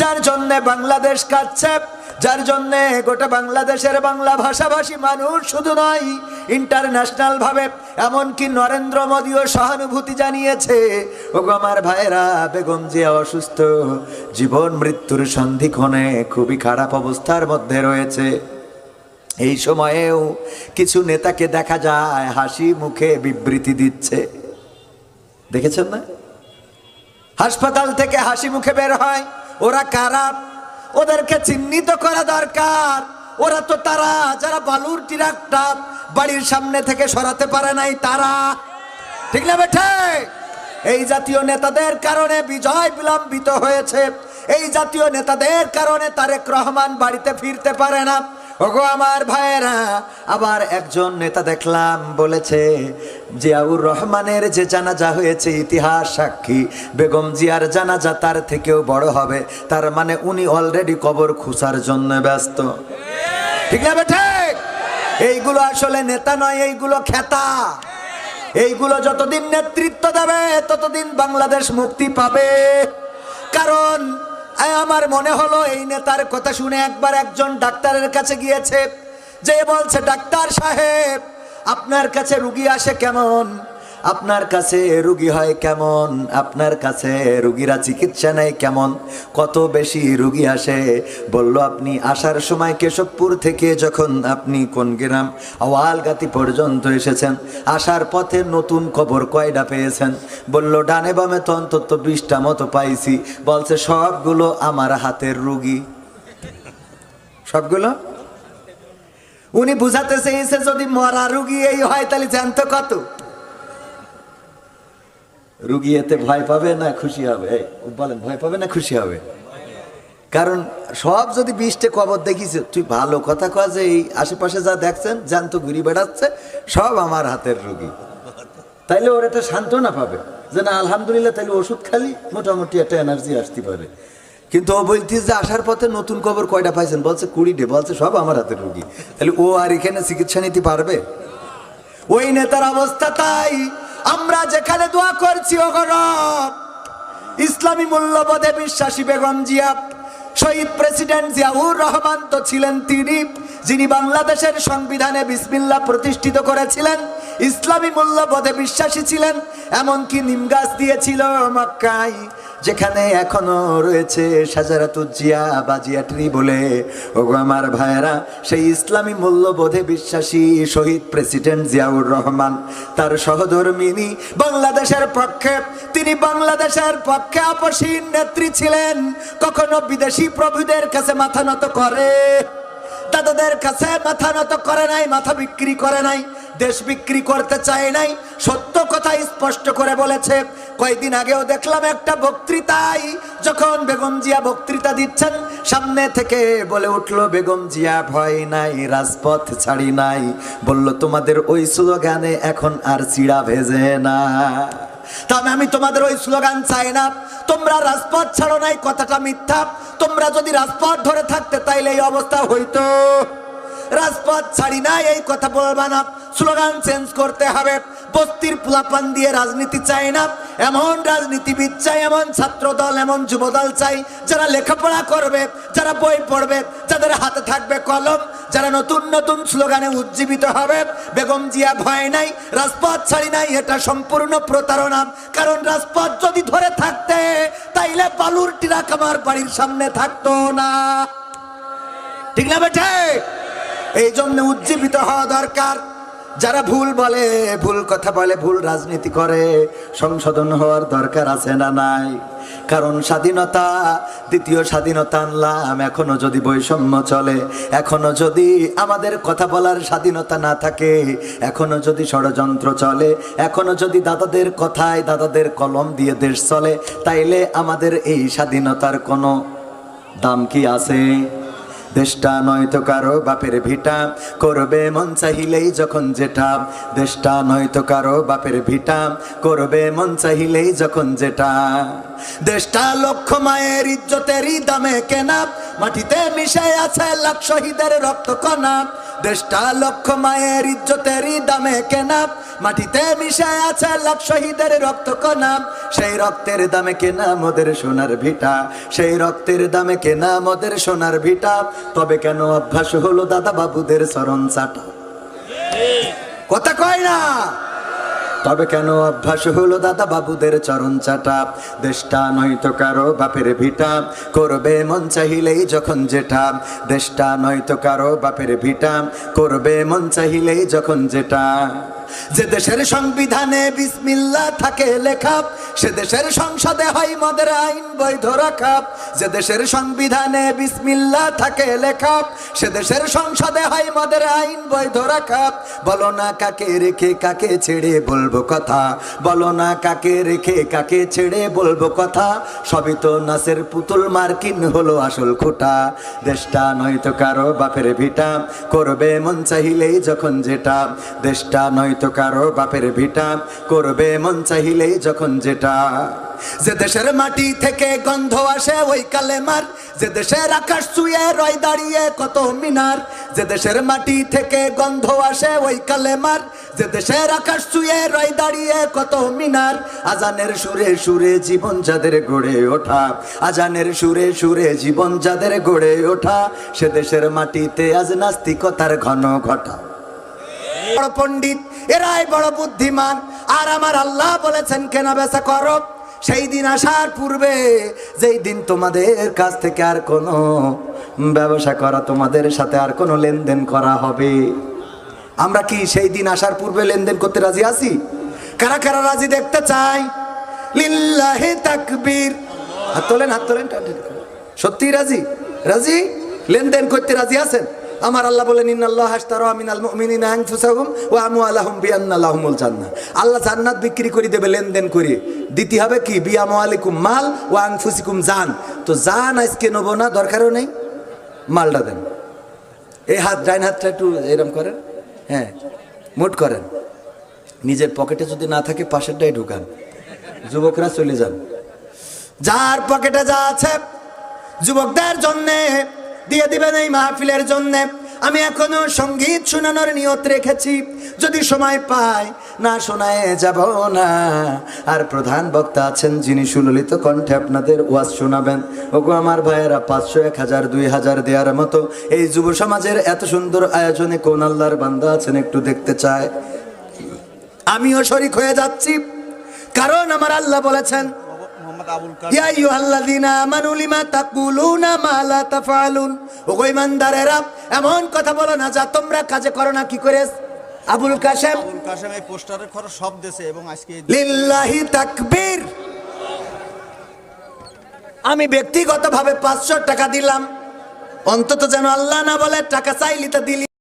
যার জন্য বাংলাদেশ কাচ্ছে যার জন্য গোটা বাংলাদেশের বাংলা ভাষাভাষী মানুষ শুধু নয় ইন্টারন্যাশনাল ভাবে, এমনকি নরেন্দ্র মোদীও সহানুভূতি জানিয়েছে, ওগো আমার ভাইরা বেগম জিয়া অসুস্থ, জীবন মৃত্যুর সন্ধিক্ষণে খুবই খারাপ অবস্থার মধ্যে রয়েছে। এই সময়েও কিছু নেতাকে দেখা যায় হাসি মুখে বিবৃতি দিচ্ছে। দেখেছেন না? হাসপাতাল থেকে হাসি মুখে বের হয় ওরা কারা? ওদেরকে চিহ্নিত করা দরকার। ওরা তো তারা, যারা বালুর টিরাকটা বাড়ির সামনে থেকে সরাতে পারে নাই, তারা। ঠিক না বেঠে? এই জাতীয় নেতাদের কারণে বিজয় বিলম্বিত হয়েছে। এই জাতীয় নেতাদের কারণে তারেক রহমান বাড়িতে ফিরতে পারে না। ওগো আমার ভাইয়েরা, আবার একজন নেতা দেখলাম বলেছে, জিয়াউর রহমানের যে জানাজা হয়েছে, ইতিহাস সাক্ষী। বেগম জিয়ার জানাজা তার থেকেও বড় হবে। তার মানে উনি অলরেডি কবর খুসার জন্য ব্যস্ত। ঠিক না ঠিক এইগুলো আসলে নেতা নয়, এইগুলো খেতা। এইগুলো যতদিন নেতৃত্ব দেবে, ততদিন বাংলাদেশ মুক্তি পাবে। কারণ আমার মনে হলো এই নেতার কথা শুনে একবার একজন ডাক্তারের কাছে গিয়েছে, যে বলছে, ডাক্তার সাহেব, আপনার কাছে রুগী আসে কেমন? আপনার কাছে রুগী হয় কেমন? আপনার কাছে রুগীরা চিকিৎসা নেয় কেমন? কত বেশি রুগী আসে? বলল, আপনি আসার সময় কেশবপুর থেকে যখন আপনি কোন গ্রাম আওয়ালগাতি পর্যন্ত এসেছেন, আসার পথে নতুন খবর কয়টা পেয়েছেন? বলল, ডানে বামে তো অন্তত বিশটা মতো পাইছি। বলছে, সবগুলো আমার হাতের রুগী। সবগুলো? উনি বুঝাতে চেয়েছে যদি মরা রুগী এই হয়, তাহলে জানতো কত? রুগী এতে ভয় পাবে না খুশি হবে? বলেন ভয় পাবে না খুশি হবে? কারণ সব যদি বিশটে কবর দেখিছে তুই ভালো কথা কয় যে এই আশেপাশে যা দেখছেন জ্যান্ত ঘুরি বেড়াচ্ছে, সব আমার হাতের রুগী। তাইলে ওর একটা সান্ত্বনা পাবে। যে না, আলহামদুলিল্লাহ, তাইলে ওষুধ খালি, মোটামুটি একটা এনার্জি আসতে পারে। কিন্তু ও বলতিস যে আসার পথে নতুন খবর কয়টা পাইছেন? বলছে কুড়িটে, বলছে সব আমার হাতের রুগী। তাহলে ও আর এখানে চিকিৎসা নিতে পারবে? ওই নেতার অবস্থা তাই। আমরা যেখানে দোয়া করছি ও রব। ইসলামী মূল্যবোধে বিশ্বাসী বেগম জিয়া, শহীদ প্রেসিডেন্ট জিয়াউর রহমান তো ছিলেন তিনি, যিনি বাংলাদেশের সংবিধানে বিসমিল্লা প্রতিষ্ঠিত করেছিলেন, ইসলামী মূল্যবোধে বিশ্বাসী ছিলেন, এমনকি নিমগাছ দিয়েছিল মক্কায়। যেখানে এখনও রয়েছে সাজারাতুজিয়া বাজিয়াটরি বলে ওগো আমার ভাইয়েরা, সেই ইসলামী মূল্যবোধে বিশ্বাসী শহীদ প্রেসিডেন্ট জিয়াউর রহমান, তার সহধর্মিনী বাংলাদেশের পক্ষে, তিনি বাংলাদেশের পক্ষে আপসীন নেত্রী ছিলেন। কখনো বিদেশি প্রভুদের কাছে মাথা নত করে, দাদাদের কাছে মাথা নত করে নাই, মাথা বিক্রি করে নাই। দেশ বিক্রি করতে চায় নাই, সত্য কথা স্পষ্ট করে বলেছে। কয়েকদিন আগেও দেখলাম একটা বক্তৃতায়, যখন বেগম জিয়া বক্তৃতা দিচ্ছেন, সামনে থেকে বলে উঠল, বেগম জিয়া ভয় নাই, রাজপথ ছাড়ি নাই। বলল, তোমাদের ওই স্লোগানে এখন আর চিড়া ভেজে না। তবে আমি তোমাদের ওই স্লোগান চাই না। তোমরা রাজপথ ছাড়ো নাই, কথাটা মিথ্যা। তোমরা যদি রাজপথ ধরে থাকতে, তাইলে এই অবস্থা হইতো। রাজপথ ছাড়ি না এই কথা বলবা না। স্লোগান চেঞ্জ করতে হবে। বস্তির পোলাপান দিয়ে রাজনীতি চাই না। এমন রাজনীতিবিদ চাই, এমন ছাত্র দল এমন যুব দল চাই, যারা লেখাপড়া করবে, যারা বই পড়বে, যাদের হাতে থাকবে কলম, যারা নতুন নতুন স্লোগানে উজ্জীবিত হবে। বেগম জিয়া ভয় নাই, রাজপথ ছাড়ি নাই, এটা সম্পূর্ণ প্রতারণা। কারণ রাজপথ যদি ধরে থাকতে, তাইলে বালুর টিরাক আমার বাড়ির সামনে থাকতো না। ঠিক না বেঠে? এই জন্য উজ্জীবিত হওয়া দরকার। যারা ভুল বলে, ভুল কথা বলে, ভুল রাজনীতি করে, সংশোধন হওয়ার দরকার আছে না নাই? কারণ স্বাধীনতা, দ্বিতীয় স্বাধীনতা আনলাম, এখনও যদি বৈষম্য চলে, এখনও যদি আমাদের কথা বলার স্বাধীনতা না থাকে, এখনও যদি ষড়যন্ত্র চলে, এখনও যদি দাদাদের কথায় দাদাদের কলম দিয়ে দেশ চলে, তাইলে আমাদের এই স্বাধীনতার কোনো দাম কি আছে? দেশটা নয়তো কারও বাপের ভিটা। করবে মন চাহিলেই যখন যেটা। দেশটা নয়তো কারও বাপের ভিটা। করবে মন চাহিলেই যখন যেটা। দেশটা লক্ষ মায়ের ইজ্জতেরই দামে কেনা। মাটিতে মিশে আছে লাখ শহীদের রক্ত কণা দেশটা লক্ষ মায়ের ইজ্জতেরই দামে কেনা। মাটিতে মিশে আছে লাখ শহীদের রক্ত কনাম সেই রক্তের দামে কেনা মোদের সোনার ভিটা। সেই রক্তের দামে কেনা মোদের সোনার ভিটা। তবে কেন অভ্যাস হলো দাদা বাবুদের চরণ চাটা? কথা কয় না। তবে কেন অভ্যাস হলো দাদা বাবুদের চরণ চাটা? দেশটা নয়তো কারও বাপের ভিটা। করবে মন চাহিলেই যখন যেটা। দেশটা নয়তো কারও বাপের ভিটা। করবে মন চাহিলেই যখন যেটা। যে দেশের সংবিধানে বিসমিল্লা থাকে লেখা সে দেশের সংসদে হয় মদের আইন বৈধ রাখা যে দেশের সংবিধানে বিসমিল্লা থাকে লেখা সে দেশের সংসদে হয় মদের আইন বৈধ রাখা বলো না কাকে রেখে কাকে ছেড়ে বলব কথা, বলো না কাকে রেখে কাকে ছেড়ে বলব কথা। সবই তো নাসের পুতুল মার্কিন হলো আসল খোটা। দেশটা নয়তো কারও বাপের ভিটা, করবে মন চাহিলেই যখন যেটা। দেশটা নয়তো কারও বাপের ভিটা করবে মন চাহিলেই যখন যেটা। যে দেশের মাটি থেকে গন্ধ আসে ওই কালেমার, যে দেশের আকাশ চুয়ে রয় দাঁড়িয়ে কত মিনার, যে দেশের মাটি থেকে গন্ধ আসে ওই কালেমার, যে দেশের আকাশ চুয়ে রয় দাঁড়িয়ে কত মিনার। আজানের সুরে সুরে জীবন যাদের গড়ে ওঠা, আজানের সুরে সুরে জীবন যাদের গড়ে ওঠা, সে দেশের মাটিতে আজ নাস্তিকতার ঘন ঘটা। বড় পণ্ডিত, এরাই বড় বুদ্ধিমান। আর আমার আল্লাহ বলেছেন, কেনা বেচা করো। সেই দিন আসার পূর্বে, যেই দিন তোমাদের কাছ থেকে আর কোনো ব্যবসা করা, তোমাদের সাথে আর কোনো লেনদেন করা হবে। আমরা কি সেই দিন আসার পূর্বে লেনদেন করতে রাজি আছি? কারা কারা রাজি দেখতে চাই? লিল্লাহি তাকবীর। হাত তোলেন হাত তোলেন সত্যি রাজি? রাজি? লেনদেন করতে রাজি আছেন? আমার আল্লাহ বলেন, ইন্নাল্লাহ হাসতারা মিনাল মুমিনিনা আনফুসাহুম ওয়া আমওয়ালাহুম বিআন্না লাহুমুল জান্নাহ। আল্লাহ জান্নাত বিক্রি করে দেবে, লেনদেন করে। দিতে হবে কি? বিআমওয়ালিকুম মাল ওয়া আনফুসিকুম জান। তো জান আজকে নেব না, দরকারও নেই। মালটা দেন। এই হাত, ডাইন হাতটা একটু এরম করেন। হ্যাঁ মুট করেন। নিজের পকেটে যদি না থাকে, পাশেরটাই ঢুকান। যুবকরা চলে যান। যার পকেটে যা আছে, যুবকদের জন্যে দিয়ে দিবেন এই মাহফিলের জন্যে। আমি এখনও সংগীত শোনানোর নিয়ত রেখেছি। যদি সময় পাই, না শোনায় যাব না। আর প্রধান বক্তা আছেন যিনি সুললিত কণ্ঠে আপনাদের ওয়াজ শোনাবেন। ওগো আমার ভাইয়েরা, পাঁচশো, এক হাজার, দুই হাজার দেওয়ার মতো এই যুব সমাজের এত সুন্দর আয়োজনে কোন আল্লাহর বান্দা আছেন একটু দেখতে চায়। আমিও শরিক হয়ে যাচ্ছি। কারণ আমার আল্লাহ বলেছেন ইয়া আইয়ুহাল্লাযীনা আমানু লিমা তাকুলুনা মা লা তাফআলুন। ওগো ইমানদারেরা এমন কথা বলো না যা তোমরা কাজে করো না কি করে আবুল কাশেম। আবুল কাশেম এই পোস্টারের খরচ সব দেশে এবং আজকে লিল্লাহি তাকবীর। আমি ব্যক্তিগতভাবে পাঁচশো টাকা দিলাম। অন্তত যেন আল্লাহ না বলে টাকা চাইলি তো দিলি।